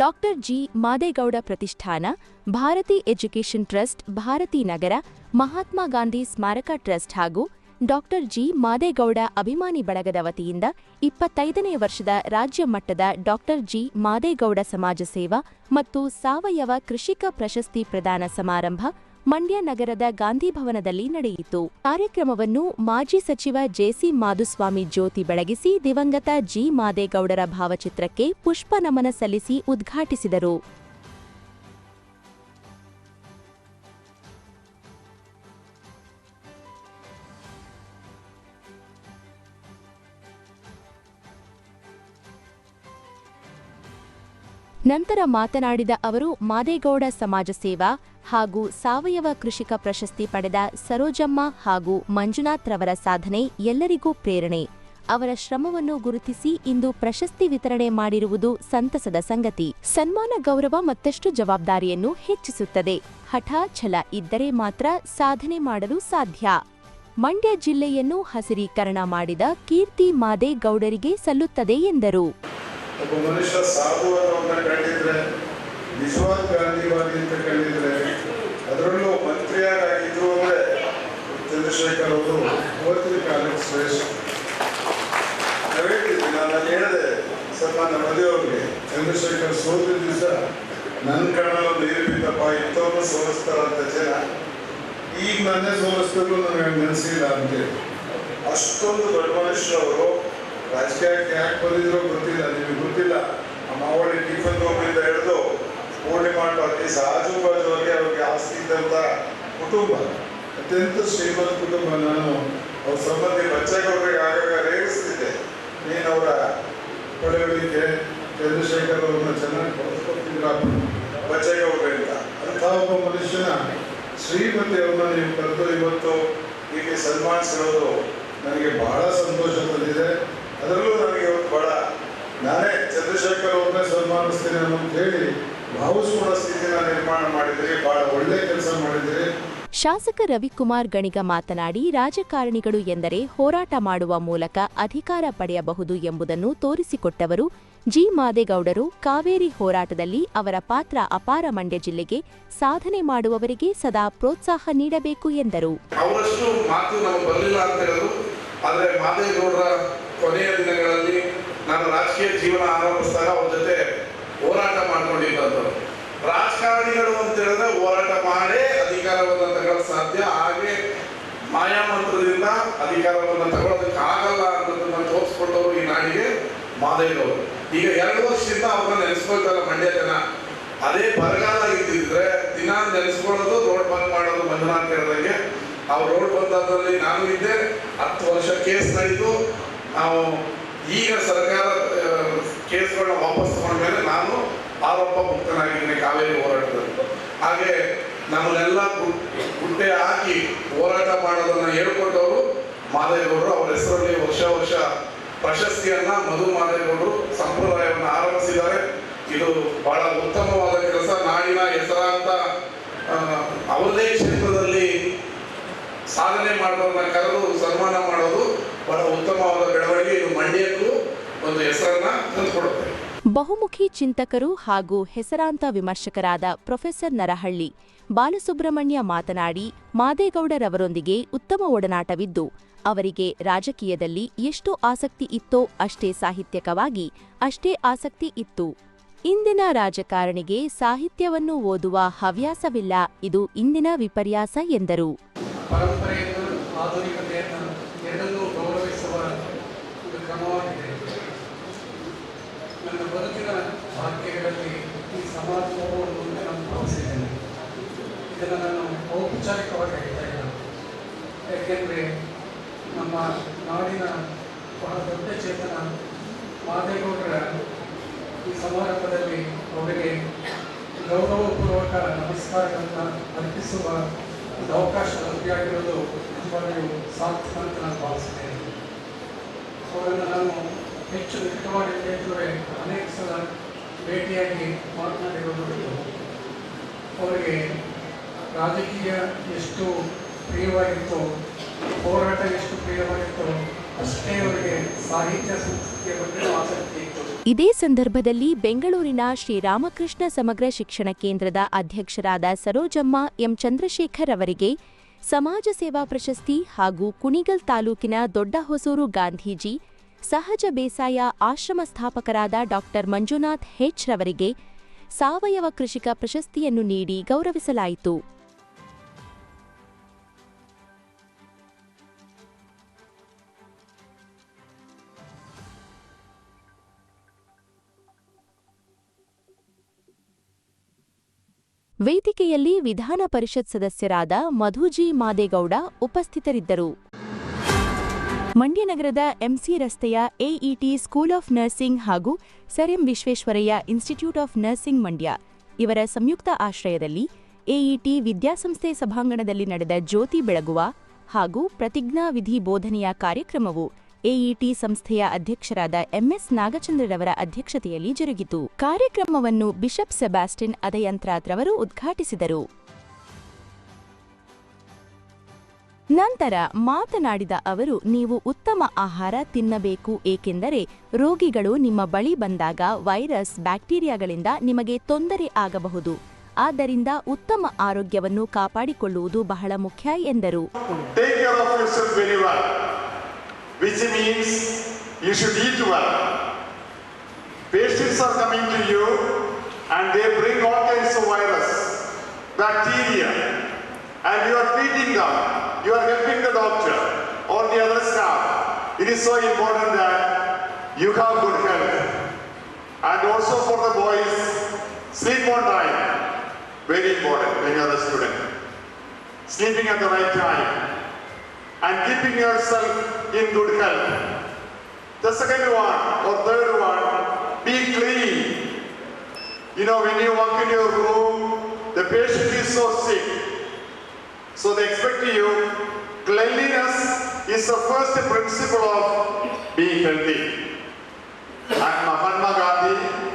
Doctor G Madegowda ಪ್ರತಿಷ್ಠಾನ, Bharathi education trust, Bharathi Nagar, Mahatma Gandhi ಸ್ಮಾರಕ trust ಹಾಗೂ ಡಾಕ್ಟರ್ ಜಿ ಮಾದೇಗೌಡ ಅಭಿಮಾನಿ ಬಳಗದ ವತಿಯಿಂದ ಇಪ್ಪತ್ತೈದನೇ ವರ್ಷದ ರಾಜ್ಯ ಮಟ್ಟದ ಡಾಕ್ಟರ್ ಜಿ ಮಾದೇಗೌಡ ಸಮಾಜ ಸೇವಾ ಮತ್ತು ಸಾವಯವ ಕೃಷಿಕ ಪ್ರಶಸ್ತಿ ಪ್ರದಾನ ಸಮಾರಂಭ ಮಂಡ್ಯ ನಗರದ ಗಾಂಧಿ ಭವನದಲ್ಲಿ ನಡೆಯಿತು. ಕಾರ್ಯಕ್ರಮವನ್ನು ಮಾಜಿ ಸಚಿವ ಜೆಸಿ ಮಾಧುಸ್ವಾಮಿ ಜ್ಯೋತಿ ಬೆಳಗಿಸಿ ದಿವಂಗತ ಜಿ. ಮಾದೇಗೌಡರ ಭಾವಚಿತ್ರಕ್ಕೆ ಪುಷ್ಪ ನಮನ ಸಲ್ಲಿಸಿ ಉದ್ಘಾಟಿಸಿದರು. ನಂತರ ಮಾತನಾಡಿದ ಅವರು, ಮಾದೇಗೌಡ ಸಮಾಜ ಸೇವಾ ಹಾಗೂ ಸಾವಯವ ಕೃಷಿಕ ಪ್ರಶಸ್ತಿ ಪಡೆದ ಸರೋಜಮ್ಮ ಹಾಗೂ ಮಂಜುನಾಥ್ ರವರ ಸಾಧನೆ ಎಲ್ಲರಿಗೂ ಪ್ರೇರಣೆ. ಅವರ ಶ್ರಮವನ್ನು ಗುರುತಿಸಿ ಇಂದು ಪ್ರಶಸ್ತಿ ವಿತರಣೆ ಮಾಡಿರುವುದು ಸಂತಸದ ಸಂಗತಿ. ಸನ್ಮಾನ ಗೌರವ ಮತ್ತಷ್ಟು ಜವಾಬ್ದಾರಿಯನ್ನು ಹೆಚ್ಚಿಸುತ್ತದೆ. ಹಠ ಛಲ ಇದ್ದರೆ ಮಾತ್ರ ಸಾಧನೆ ಮಾಡಲು ಸಾಧ್ಯ. ಮಂಡ್ಯ ಜಿಲ್ಲೆಯನ್ನು ಹಸಿರೀಕರಣ ಮಾಡಿದ ಕೀರ್ತಿ ಮಾದೇಗೌಡರಿಗೆ ಸಲ್ಲುತ್ತದೆ ಎಂದರು. ಒಬ್ಬ ಮನುಷ್ಯ ಸಾಧು ಅನ್ನೋದನ್ನ ಕಂಡಿದ್ರೆ ನಿಜವಾದ ಗಾಂಧಿವಾದಿ ಅಂತ ಕಂಡಿದ್ರೆ ಅದರಲ್ಲೂ ಮಂತ್ರಿಯಾಗಿದ್ರು ಅಂದ್ರೆ ಚಂದ್ರಶೇಖರ್ ಅವರು ಅವತ್ತಿನ ಕಾಲಕ್ಕೆ ಶ್ರೇಷ್ಠ. ನಾವ್ ಹೇಳ್ತಿದ್ವಿ, ನಾನು ಹೇಳಿದೆ ನನ್ನ ಮದುವೆಯವ್ರಿಗೆ ಚಂದ್ರಶೇಖರ್ ಸೋತಿದ ದಿವಸ ನನ್ನ ಕಣ್ಣಲ್ಲಿ ನೀರು ಬಿದ್ದಪ್ಪ ಇಂಥವ್ರನ್ನ ಸೋಲಿಸ್ತಾರಂತ ಜನ. ಈಗ ನನ್ನೇ ಸೋಲಿಸ್ತಿದ್ರು, ನನಗೆ ನೆನೆಸಿಲ್ಲ ಅಂತೇಳಿ ಅಷ್ಟೊಂದು ದೊಡ್ಡ ಮನುಷ್ಯರವರು ರಾಜಕೀಯಕ್ಕೆ ಯಾಕೆ ಬಂದಿದ್ರು ಗೊತ್ತಿಲ್ಲ, ನಿಮಗೆ ಗೊತ್ತಿಲ್ಲ. ನಮ್ಮ ಮಾವಳಿ ಟಿಫನ್ ರೂಮಿಂದ ಹಿಡಿದು ಪೂರ್ಣಿಮಾ ಟಾಕೀಸ್ ಆಜು ಬಾಜುವಾಗಿ ಅವ್ರಿಗೆ ಆಸ್ತಿ ಇದ್ದಂಥ ಕುಟುಂಬ. ಅತ್ಯಂತ ಶ್ರೀಮಂತ ಕುಟುಂಬ ನಾನು. ಅವ್ರ ಸಂಬಂಧಿ ಬಚ್ಚಗೌಡರಿಗೆ ಆಗಾಗ ರೇಗಿಸ್ತಿದ್ದೆ. ನೀನು ಅವರ ಪಡೆಯಲಿಕ್ಕೆ ಚಂದ್ರಶೇಖರ್ ಅವ್ರನ್ನ ಚೆನ್ನಾಗಿ ಬಳಸ್ಕೊತಿದ್ರ ಅಂತ. ಅಂಥ ಒಬ್ಬ ಮನುಷ್ಯನ ಶ್ರೀಮತಿ ಅವ್ರನ್ನ ನೀವು ಕರೆದು ಇವತ್ತು ಹೀಗೆ ಸನ್ಮಾನಿಸಿರೋದು ನನಗೆ ಬಹಳ ಸಂತೋಷ ತಂದಿದೆ. ಅದರಲ್ಲೂ ನನಗೆ ಇವತ್ತು ಬಹಳ ನಾನೇ ಚಂದ್ರಶೇಖರ್ ಅವ್ರನ್ನೇ ಸನ್ಮಾನಿಸ್ತೀನಿ ಅನ್ನೋದು ಹೇಳಿ ಭಾವಿಸುವ ಸ್ಥಿತಿನ ನಿರ್ಮಾಣ ಮಾಡಿದ್ರಿ ಬಹಳ ಒಳ್ಳೆ ಕೆಲಸ ಮಾಡಿದ್ರಿ ಶಾಸಕ ರವಿಕುಮಾರ್ ಗಣಿಗ ಮಾತನಾಡಿ ರಾಜಕಾರಣಿಗಳು ಎಂದರೆ ಹೋರಾಟ ಮಾಡುವ ಮೂಲಕ ಅಧಿಕಾರ ಪಡೆಯಬಹುದು ಎಂಬುದನ್ನು ತೋರಿಸಿಕೊಟ್ಟವರು ಜಿ. ಮಾದೇಗೌಡರು. ಕಾವೇರಿ ಹೋರಾಟದಲ್ಲಿ ಅವರ ಪಾತ್ರ ಅಪಾರ ಮಂಡ್ಯ ಜಿಲ್ಲೆಗೆ ಸಾಧನೆ ಮಾಡುವವರಿಗೆ ಸದಾ ಪ್ರೋತ್ಸಾಹ ನೀಡಬೇಕು ಎಂದರು. ಕೊನೆಯ ದಿನಗಳಲ್ಲಿ ನಾನು ರಾಜಕೀಯ ಜೀವನ ಆರಂಭಿಸಿದಾಗ ಅವ್ರ ಜೊತೆ ಹೋರಾಟ ಮಾಡ್ಕೊಂಡಿದ್ದಂಥವ್ರು. ರಾಜಕಾರಣಿಗಳು ಅಂತ ಹೇಳಿದ್ರೆ ಹೋರಾಟ ಮಾಡೇ ಅಧಿಕಾರವನ್ನು ತಗೊಳ್ಳೋದು ಸಾಧ್ಯ, ಹಾಗೆ ಮಾಯಾಮಂತ್ರದಿಂದ ಅಧಿಕಾರವನ್ನು ತಗೊಳ್ಳೋದಕ್ಕೆ ಆಗಲ್ಲ ಅನ್ನೋದನ್ನ ತೋರಿಸ್ಕೊಂಡವರು ಈ ನಾಡಿಗೆ ಮಾದೇವರು ಈಗ ಎರಡು ವರ್ಷದಿಂದ ಅವ್ರನ್ನ ನೆನೆಸ್ಕೊಳ್ತಾರ ಮಂಡ್ಯ ಜನ. ಅದೇ ಬರಗಾಲ ಇದ್ದಿದ್ರೆ ದಿನ ನೆನೆಸ್ಕೊಳ್ಳೋದು, ರೋಡ್ ಬಂದ್ ಮಾಡೋದು ಮಂಜುನಾಥ್ ಹೇಳಿದಂಗೆ. ಆ ರೋಡ್ ಬಂದಲ್ಲಿ ನಾನು ಇದ್ದೆ, ಹತ್ತು ವರ್ಷ ಕೇಸ್ ನಡೀತು. ನಾವು ಈಗ ಸರ್ಕಾರ ಕೇಸ್ಗಳನ್ನ ವಾಪಸ್ ತಗೊಂಡ ಮೇಲೆ ನಾನು ಆರೋಪ ಮುಕ್ತನಾಗಿದ್ದೇನೆ, ಕಾವೇರಿ ಹೋರಾಟದಲ್ಲಿ. ಹಾಗೆ ನಮ್ಮನ್ನೆಲ್ಲ ಗುಡ್ಡೆ ಹಾಕಿ ಹೋರಾಟ ಮಾಡೋದನ್ನ ಹೇಳ್ಕೊಟ್ಟವರು ಮಾದೇಗೌಡರು. ಅವರ ಹೆಸರಲ್ಲಿ ವರ್ಷ ವರ್ಷ ಪ್ರಶಸ್ತಿಯನ್ನ ಮಧು ಮಾದೇಗೌಡರು ಸಂಪ್ರದಾಯವನ್ನು ಆರಂಭಿಸಿದ್ದಾರೆ. ಇದು ಬಹಳ ಉತ್ತಮವಾದ ಕೆಲಸ. ನಾಡಿನ ಹೆಸರಾಂತ ಅವರದೇ ಕ್ಷೇತ್ರದಲ್ಲಿ ಸಾಧನೆ ಮಾಡೋದನ್ನ ಕರೆದು ಸನ್ಮಾನ ಮಾಡೋದು ಬಹಳ ಉತ್ತಮವಾದ ಬೆಳವಣಿಗೆ ಇದು ಮಂಡ್ಯಕ್ಕೂ ಒಂದು ಹೆಸರನ್ನ ತಂದುಕೊಡುತ್ತೆ. ಬಹುಮುಖಿ ಚಿಂತಕರು ಹಾಗೂ ಹೆಸರಾಂತ ವಿಮರ್ಶಕರಾದ ಪ್ರೊಫೆಸರ್ ನರಹಳ್ಳಿ ಬಾಲಸುಬ್ರಹ್ಮಣ್ಯ ಮಾತನಾಡಿ ಮಾದೇಗೌಡರವರೊಂದಿಗೆ ಉತ್ತಮ ಒಡನಾಟವಿದ್ದು ಅವರಿಗೆ ರಾಜಕೀಯದಲ್ಲಿ ಎಷ್ಟು ಆಸಕ್ತಿ ಇತ್ತೋ ಅಷ್ಟೇ ಸಾಹಿತ್ಯಕವಾಗಿ ಅಷ್ಟೇ ಆಸಕ್ತಿ ಇತ್ತು. ಇಂದಿನ ರಾಜಕಾರಣಿಗೆ ಸಾಹಿತ್ಯವನ್ನು ಓದುವ ಹವ್ಯಾಸವಿಲ್ಲ ಇದು ಇಂದಿನ ವಿಪರ್ಯಾಸ ಎಂದರು ಪರಂಪರೆಯನ್ನು ಆಧುನಿಕತೆಯನ್ನು ಎರಡನ್ನೂ ಗೌರವಿಸುವ ಒಂದು ಕ್ರಮವಾಗಿದೆ ನನ್ನ ಬದುಕಿನ ಭಾಗ್ಯಗಳಲ್ಲಿ ಈ ಸಮಾಜ ಹೋಗುವುದು ಅಂತ ನಾನು ಭಾವಿಸಿದ್ದೇನೆ ಇದನ್ನು ನಾನು ಔಪಚಾರಿಕವಾಗಿ ಹೇಳ್ತಾ ಇಲ್ಲ ಯಾಕೆಂದರೆ ನಮ್ಮ ನಾಡಿನ ಬಹಳ ದೊಡ್ಡ ಚೇತನ ಮಾದೇಗೌಡರ ಈ ಸಮಾರಂಭದಲ್ಲಿ ಅವರಿಗೆ ಗೌರವಪೂರ್ವಕ ನಮಸ್ಕಾರಗಳನ್ನು ಅರ್ಪಿಸುವ ಒಂದು ಅವಕಾಶ ಲಭ್ಯವಾಗಿರೋದು ನಿಜವಾಗಿಯೂ ಸಾರ್ಥಕ ಅಂತ ನಾನು ಭಾವಿಸ್ತೇನೆ ಅವರನ್ನು ನಾನು ಹೆಚ್ಚು ನಿಕಟವಾಗಿ ಕೇಳಿದರೆ ಅನೇಕ ಸಲ ಭೇಟಿಯಾಗಿ ಮಾತನಾಡಿರೋದು. ಅವರಿಗೆ ರಾಜಕೀಯ ಎಷ್ಟು ಪ್ರಿಯವಾಗಿತ್ತೋ ಹೋರಾಟ ಎಷ್ಟು ಪ್ರಿಯವಾಗಿತ್ತೋ ಅಷ್ಟೇ ಅವರಿಗೆ ಸಾಹಿತ್ಯ ಸಂಸ್ಕೃತಿಯ ಬಗ್ಗೆ ಆಸಕ್ತಿ ಇದೇ ಸಂದರ್ಭದಲ್ಲಿ ಬೆಂಗಳೂರಿನ ಶ್ರೀರಾಮಕೃಷ್ಣ ಸಮಗ್ರ ಶಿಕ್ಷಣ ಕೇಂದ್ರದ ಅಧ್ಯಕ್ಷರಾದ ಸರೋಜಮ್ಮ ಎಂ ಚಂದ್ರಶೇಖರ್ ಅವರಿಗೆ ಸಮಾಜ ಸೇವಾ ಪ್ರಶಸ್ತಿ ಹಾಗೂ ಕುಣಿಗಲ್ ತಾಲೂಕಿನ ದೊಡ್ಡಹೊಸೂರು ಗಾಂಧೀಜಿ, ಸಹಜ ಬೇಸಾಯ ಆಶ್ರಮ ಸ್ಥಾಪಕರಾದ ಡಾಕ್ಟರ್ ಮಂಜುನಾಥ್ ಹೆಚ್ ರವರಿಗೆ ಸಾವಯವ ಕೃಷಿಕ ಪ್ರಶಸ್ತಿಯನ್ನು ನೀಡಿ ಗೌರವಿಸಲಾಯಿತು. ವೇದಿಕೆಯಲ್ಲಿ ವಿಧಾನ ಪರಿಷತ್ ಸದಸ್ಯರಾದ ಮಧುಜಿ ಮಾದೇಗೌಡ ಉಪಸ್ಥಿತರಿದ್ದರು. ಮಂಡ್ಯ ನಗರದ ಎಂಸಿ ರಸ್ತೆಯ ಎಇಟಿ ಸ್ಕೂಲ್ ಆಫ್ ನರ್ಸಿಂಗ್ ಹಾಗೂ sir M Visvesvaraya institute of nursing Mandya ಇವರ ಸಂಯುಕ್ತ ಆಶ್ರಯದಲ್ಲಿ ಎಇಟಿ ವಿದ್ಯಾಸಂಸ್ಥೆ ಸಭಾಂಗಣದಲ್ಲಿ ನಡೆದ ಜ್ಯೋತಿ ಬೆಳಗುವ ಹಾಗೂ ಪ್ರತಿಜ್ಞಾ ವಿಧಿ ಬೋಧನೆಯ ಕಾರ್ಯಕ್ರಮವು ಎಇಟಿ ಸಂಸ್ಥೆಯ ಅಧ್ಯಕ್ಷರಾದ ಎಂಎಸ್ ನಾಗಚಂದ್ರರವರ ಅಧ್ಯಕ್ಷತೆಯಲ್ಲಿ ಜರುಗಿತು. ಕಾರ್ಯಕ್ರಮವನ್ನು ಬಿಷಪ್ ಸೆಬಾಸ್ಟಿನ್ ಅದಯಂತ್ರಾತ್ರವರು ಉದ್ಘಾಟಿಸಿದರು. ನಂತರ ಮಾತನಾಡಿದ ಅವರು, ನೀವು ಉತ್ತಮ ಆಹಾರ ತಿನ್ನಬೇಕು, ಏಕೆಂದರೆ ರೋಗಿಗಳು ನಿಮ್ಮ ಬಳಿ ಬಂದಾಗ ವೈರಸ್, ಬ್ಯಾಕ್ಟೀರಿಯಾಗಳಿಂದ ನಿಮಗೆ ತೊಂದರೆ ಆಗಬಹುದು. ಆದ್ದರಿಂದ ಉತ್ತಮ ಆರೋಗ್ಯವನ್ನು ಕಾಪಾಡಿಕೊಳ್ಳುವುದು ಬಹಳ ಮುಖ್ಯ ಎಂದರು. Which means you should eat well. Patients are coming to you and they bring all kinds of virus, bacteria, and you are treating them. You are helping the doctor or the other staff. It is so important that you have good health. And also for the boys, sleep on time. Very important when you are a student sleeping at the right time, and keeping yourself in good health. The second one or third one, be clean. You know, when you walk in your room, the patient is so sick. So they expect you, cleanliness is the first principle of being healthy. And Mahatma Gandhi,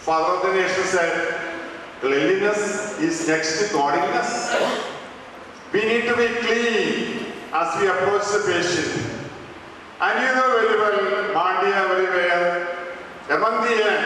father of the nation, said, cleanliness is next to godliness. We need to be clean as we approach the patient. And you know very well, Mandia very well, among the end,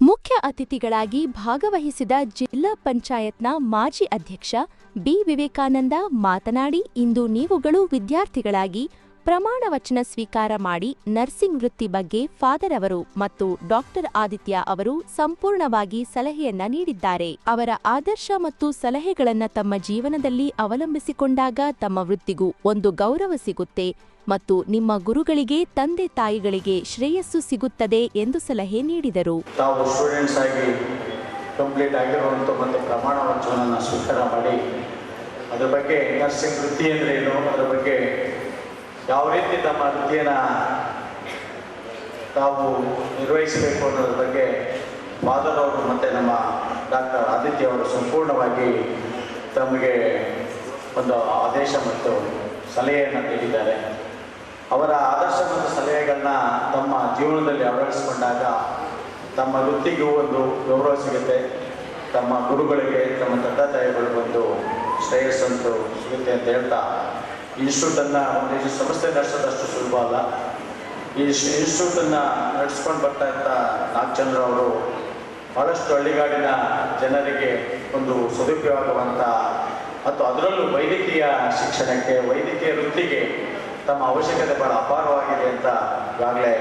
ಮುಖ್ಯ ಅತಿಥಿಗಳಾಗಿ ಭಾಗವಹಿಸಿದ ಜಿಲ್ಲಾ ಪಂಚಾಯತ್ನ ಮಾಜಿ ಅಧ್ಯಕ್ಷ B Vivekananda ಮಾತನಾಡಿ ಇಂದು ನೀವುಗಳು ವಿದ್ಯಾರ್ಥಿಗಳಾಗಿ ಪ್ರಮಾಣ ವಚನ ಸ್ವೀಕಾರ ಮಾಡಿ ನರ್ಸಿಂಗ್ ವೃತ್ತಿ ಬಗ್ಗೆ ಫಾದರ್ ಅವರು ಮತ್ತು ಡಾಕ್ಟರ್ ಆದಿತ್ಯ ಅವರು ಸಂಪೂರ್ಣವಾಗಿ ಸಲಹೆಯನ್ನ ನೀಡಿದ್ದಾರೆ. ಅವರ ಆದರ್ಶ ಮತ್ತು ಸಲಹೆಗಳನ್ನ ತಮ್ಮ ಜೀವನದಲ್ಲಿ ಅವಲಂಬಿಸಿಕೊಂಡಾಗ ತಮ್ಮ ವೃತ್ತಿಗೂ ಒಂದು ಗೌರವ ಸಿಗುತ್ತೆ ಮತ್ತು ನಿಮ್ಮ ಗುರುಗಳಿಗೆ, ತಂದೆ ತಾಯಿಗಳಿಗೆ ಶ್ರೇಯಸ್ಸು ಸಿಗುತ್ತದೆ ಎಂದು ಸಲಹೆ ನೀಡಿದರು. ತಾವು ಸ್ಟೂಡೆಂಟ್ಸ್ ಆಗಿ ಕಂಪ್ಲೀಟ್ ಒಂದು ಪ್ರಮಾಣ ವಚನವನ್ನು ಸ್ವೀಕಾರ ಅದ್ರ ಬಗ್ಗೆ ನರ್ಸಿಂಗ್ ವೃತ್ತಿ ಅಂದ್ರೆ ಏನು? ಅದರ ಬಗ್ಗೆ ಯಾವ ರೀತಿ ತಮ್ಮ ವೃತ್ತಿಯನ್ನು ತಾವು ನಿರ್ವಹಿಸಬೇಕು ಅನ್ನೋದ್ರ ಬಗ್ಗೆ ಫಾದರ್ ಅವರು ಮತ್ತು ನಮ್ಮ ಡಾಕ್ಟರ್ ಆದಿತ್ಯ ಅವರು ಸಂಪೂರ್ಣವಾಗಿ ತಮಗೆ ಒಂದು ಆದೇಶ ಮತ್ತು ಸಲಹೆಯನ್ನು ನೀಡಿದ್ದಾರೆ. ಅವರ ಆದರ್ಶ ಮತ್ತು ಸಲಹೆಗಳನ್ನ ತಮ್ಮ ಜೀವನದಲ್ಲಿ ಅಳವಡಿಸಿಕೊಂಡಾಗ ತಮ್ಮ ವೃತ್ತಿಗೂ ಒಂದು ಗೌರವ ಸಿಗುತ್ತೆ. ತಮ್ಮ ಗುರುಗಳಿಗೆ, ತಮ್ಮ ತಂದೆ ತಾಯಿಗಳಿಗೊಂದು ಶ್ರೇಯಸ್ಸಂತೂ ಸಿಗುತ್ತೆ ಅಂತ ಹೇಳ್ತಾ ಇನ್ಸ್ಟಿಟ್ಯೂಟನ್ನು ಒಂದು ಸಂಸ್ಥೆ ನಡೆಸೋದಷ್ಟು ಸುಲಭ ಅಲ್ಲ. ಈ ಇನ್ಸ್ಟಿಟ್ಯೂಟನ್ನು ನಡೆಸ್ಕೊಂಡು ಬರ್ತಾ ಇದ್ದ ನಾಗಚಂದ್ರ ಅವರು ಭಾಳಷ್ಟು ಹಳ್ಳಿಗಾಡಿನ ಜನರಿಗೆ ಒಂದು ಸದುಪಯೋಗವಂತ ಮತ್ತು ಅದರಲ್ಲೂ ವೈದ್ಯಕೀಯ ಶಿಕ್ಷಣಕ್ಕೆ, ವೈದ್ಯಕೀಯ ವೃತ್ತಿಗೆ ತಮ್ಮ ಅವಶ್ಯಕತೆ ಬಹಳ ಅಪಾರವಾಗಿದೆ ಅಂತ ಈಗಾಗಲೇ